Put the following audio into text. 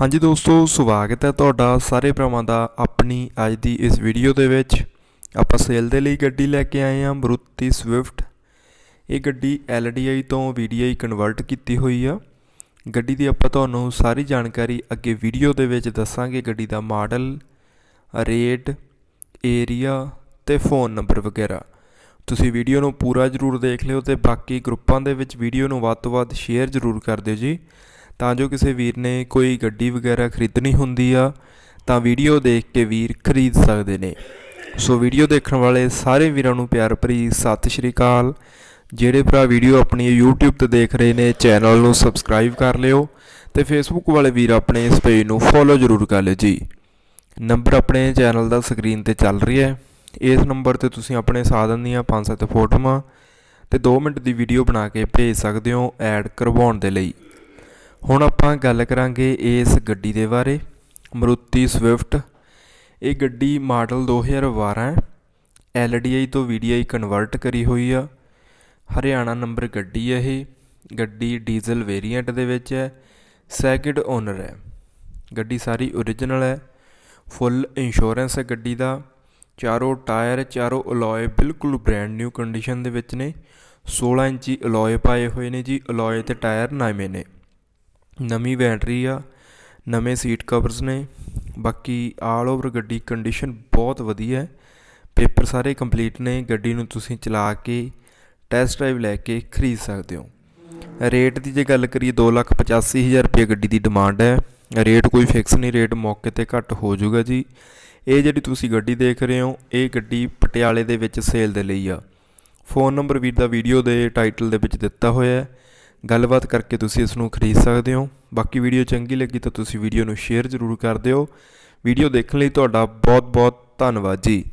ਹਾਂਜੀ ਦੋਸਤੋ, ਸਵਾਗਤ ਹੈ ਤੁਹਾਡਾ ਸਾਰੇ ਭਰਾਵਾਂ ਦਾ ਆਪਣੀ ਅੱਜ ਦੀ ਇਸ ਵੀਡੀਓ ਦੇ ਵਿੱਚ। ਆਪਾਂ ਸੇਲ ਦੇ ਲਈ ਗੱਡੀ ਲੈ ਕੇ ਆਏ ਹਾਂ, ਮਰੂਤੀ ਸਵਿਫਟ ਇਹ ਗੱਡੀ LDI ਤੋਂ VDI ਕਨਵਰਟ ਕੀਤੀ ਹੋਈ ਆ। ਗੱਡੀ ਦੀ ਆਪਾਂ ਤੁਹਾਨੂੰ ਸਾਰੀ ਜਾਣਕਾਰੀ ਅੱਗੇ ਵੀਡੀਓ ਦੇ ਵਿੱਚ ਦੱਸਾਂਗੇ, ਗੱਡੀ ਦਾ ਮਾਡਲ ਰੇਟ ਏਰੀਆ ਤੇ ਫੋਨ ਨੰਬਰ ਵਗੈਰਾ। ਤੁਸੀਂ ਵੀਡੀਓ ਨੂੰ ਪੂਰਾ ਜ਼ਰੂਰ ਦੇਖ ਲਿਓ ਤੇ ਬਾਕੀ ਗਰੁੱਪਾਂ ਦੇ ਵਿੱਚ ਵੀਡੀਓ ਨੂੰ ਵੱਧ ਤੋਂ ਵੱਧ ਸ਼ੇਅਰ ਜ਼ਰੂਰ ਕਰ ਦਿਓ ਜੀ। ਤਾਂ ਜੋ ਕਿਸੇ ਵੀਰ ਨੇ ਕੋਈ ਗੱਡੀ ਵਗੈਰਾ ਖਰੀਦਣੀ ਹੁੰਦੀ ਆ, ਤਾਂ ਵੀਡੀਓ ਦੇਖ ਕੇ ਵੀਰ ਖਰੀਦ ਸਕਦੇ ਨੇ। ਸੋ ਵੀਡੀਓ ਦੇਖਣ ਵਾਲੇ ਸਾਰੇ ਵੀਰਾਂ ਨੂੰ ਪਿਆਰ ਭਰੀ ਸਤਿ ਸ਼੍ਰੀ ਅਕਾਲ। ਜਿਹੜੇ ਭਰਾ ਵੀਡੀਓ ਆਪਣੀ YouTube ਤੇ ਦੇਖ ਰਹੇ ਨੇ, ਚੈਨਲ ਨੂੰ ਸਬਸਕ੍ਰਾਈਬ ਕਰ ਲਿਓ ਤੇ Facebook ਵਾਲੇ ਵੀਰ ਆਪਣੇ ਇਸ ਪੇਜ ਨੂੰ ਫੋਲੋ ਜ਼ਰੂਰ ਕਰ ਲਿਓ ਜੀ। ਨੰਬਰ ਆਪਣੇ ਚੈਨਲ ਦਾ ਸਕਰੀਨ ਤੇ ਚੱਲ ਰਿਹਾ ਹੈ। ਇਸ ਨੰਬਰ ਤੇ ਤੁਸੀਂ ਆਪਣੇ ਸਾਧਨ ਦੀਆਂ ਪੰਜ ਸੱਤ ਫੋਟੋਆਂ ਤੇ 2 ਮਿੰਟ ਦੀ ਵੀਡੀਓ ਬਣਾ ਕੇ ਭੇਜ ਸਕਦੇ ਹੋ ਐਡ ਕਰਵਾਉਣ ਦੇ ਲਈ। ਹੁਣ ਆਪਾਂ ਗੱਲ ਕਰਾਂਗੇ ਇਸ ਗੱਡੀ ਦੇ ਬਾਰੇ, ਮਰੂਤੀ ਸਵਿਫਟ। ਇਹ ਗੱਡੀ ਮਾਡਲ 2012 ਹੈ। LDI ਤੋਂ VDI ਕਨਵਰਟ ਕਰੀ ਹੋਈ ਆ। ਹਰਿਆਣਾ ਨੰਬਰ ਗੱਡੀ ਹੈ ਇਹ। ਗੱਡੀ ਡੀਜ਼ਲ ਵੇਰੀਐਂਟ ਦੇ ਵਿੱਚ ਹੈ। ਸੈਕਿੰਡ ਓਨਰ ਹੈ। ਗੱਡੀ ਸਾਰੀ ਓਰੀਜਨਲ ਹੈ। ਫੁੱਲ ਇੰਸ਼ੋਰੈਂਸ ਹੈ ਗੱਡੀ ਦਾ। ਚਾਰੋਂ ਟਾਇਰ, ਚਾਰੋਂ ਅਲੋਏ ਬਿਲਕੁਲ ਬ੍ਰੈਂਡ ਨਿਊ ਕੰਡੀਸ਼ਨ ਦੇ ਵਿੱਚ ਨੇ। 16 ਇੰਚੀ ਅਲੋਏ ਪਾਏ ਹੋਏ ਨੇ ਜੀ। ਅਲੋਏ ਤੇ ਟਾਇਰ ਨਵੇਂ ਨੇ। ਨਵੀਂ ਬੈਟਰੀ ਆ, ਨਵੇਂ ਸੀਟ ਕਵਰਸ ਨੇ, ਬਾਕੀ ਆਲ ਓਵਰ ਗੱਡੀ ਕੰਡੀਸ਼ਨ ਬਹੁਤ ਵਧੀਆ ਹੈ। ਪੇਪਰ ਸਾਰੇ ਕੰਪਲੀਟ ਨੇ, ਗੱਡੀ ਨੂੰ ਤੁਸੀਂ ਚਲਾ ਕੇ ਟੈਸਟ ਡਰਾਈਵ ਲੈ ਕੇ ਖਰੀਦ ਸਕਦੇ ਹੋ। ਰੇਟ ਦੀ ਜੇ ਗੱਲ ਕਰੀਏ 285000 ਰੁਪਏ ਗੱਡੀ ਦੀ ਡਿਮਾਂਡ ਹੈ। ਰੇਟ ਕੋਈ ਫਿਕਸ ਨਹੀਂ ਰੇਟ ਮੌਕੇ ਤੇ ਘੱਟ ਹੋ ਜਾਊਗਾ ਜੀ। ਇਹ ਜਿਹੜੀ ਤੁਸੀਂ ਗੱਡੀ ਦੇਖ ਰਹੇ ਹੋ, ਇਹ ਗੱਡੀ ਪਟਿਆਲੇ ਦੇ ਵਿੱਚ ਸੇਲ ਦੇ ਲਈ ਆ। ਫੋਨ ਨੰਬਰ ਵੀਰ ਦਾ ਵੀਡੀਓ ਦੇ ਟਾਈਟਲ ਦੇ ਵਿੱਚ ਦਿੱਤਾ ਹੋਇਆ ਹੈ। ਗੱਲਬਾਤ ਕਰਕੇ ਤੁਸੀਂ ਇਸ ਨੂੰ ਖਰੀਦ ਸਕਦੇ ਹੋ। ਬਾਕੀ ਵੀਡੀਓ ਚੰਗੀ ਲੱਗੀ ਤਾਂ ਤੁਸੀਂ ਵੀਡੀਓ ਨੂੰ ਸ਼ੇਅਰ ਜ਼ਰੂਰ ਕਰ ਦਿਓ। ਵੀਡੀਓ ਦੇਖਣ ਲਈ ਤੁਹਾਡਾ ਬਹੁਤ ਬਹੁਤ ਧੰਨਵਾਦ ਜੀ।